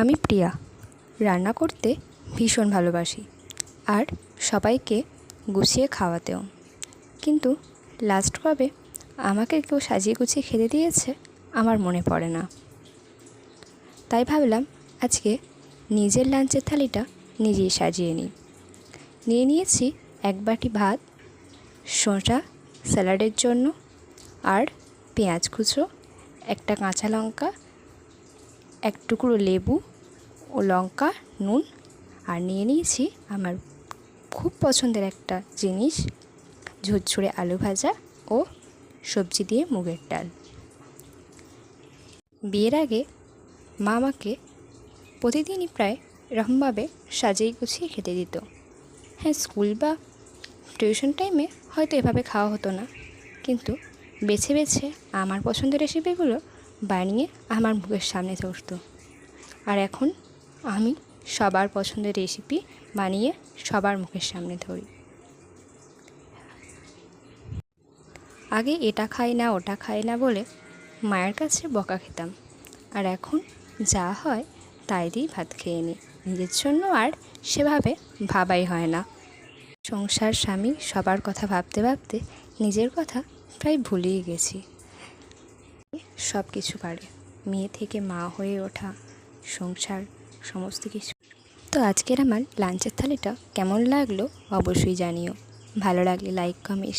আমি প্রিয়া। রান্না করতে ভীষণ ভালোবাসি আর সবাইকে গুছিয়ে খাওয়াতেও। কিন্তু লাস্ট কবে আমাকে কেউ সাজিয়ে গুছিয়ে খেতে দিয়েছে আমার মনে পড়ে না। তাই ভাবলাম আজকে নিজের লাঞ্চের থালিটা নিজেই সাজিয়ে নিই। নিয়ে নিয়েছি এক বাটি ভাত, শসা স্যালাডের জন্য আর পেঁয়াজ কুচো, একটা কাঁচা লঙ্কা এক টুকরো লেবু ও লঙ্কা, নুন আর নিয়ে নিয়েছি আমার খুব পছন্দের একটা জিনিস, ঝুরঝুরে আলু ভাজা ও সবজি দিয়ে মুগের ডাল। বিয়ের আগে মা আমাকে প্রতিদিনই প্রায় এরকমভাবে সাজিয়ে গুছিয়ে খেতে দিত। হ্যাঁ স্কুল বা টিউশন টাইমে হয়তো এভাবে খাওয়া হতো না, কিন্তু বেছে বেছে আমার পছন্দের রেসিপিগুলো বানিয়ে আমার মুখের সামনে ধরতো। আর এখন আমি সবার পছন্দের রেসিপি বানিয়ে সবার মুখের সামনে ধরি। আগে এটা খাই না, ওটা খাই না বলে মায়ের কাছে বকা খেতাম। আর এখন যা হয় তাই দিয়েই ভাত খেয়ে নিই। নিজের জন্য আর সেভাবে ভাবাই হয় না। সংসার স্বামী সবার কথা ভাবতে ভাবতে নিজের কথা প্রায় ভুলেই গেছি। সব কিছু পারে। মেয়ে থেকে মা হয়ে ওঠা, সংসার, সমস্ত কিছু। তো আজকের আমার লাঞ্চের থালিটা কেমন লাগল অবশ্যই জানিও। ভালো লাগলে লাইক কমেন্ট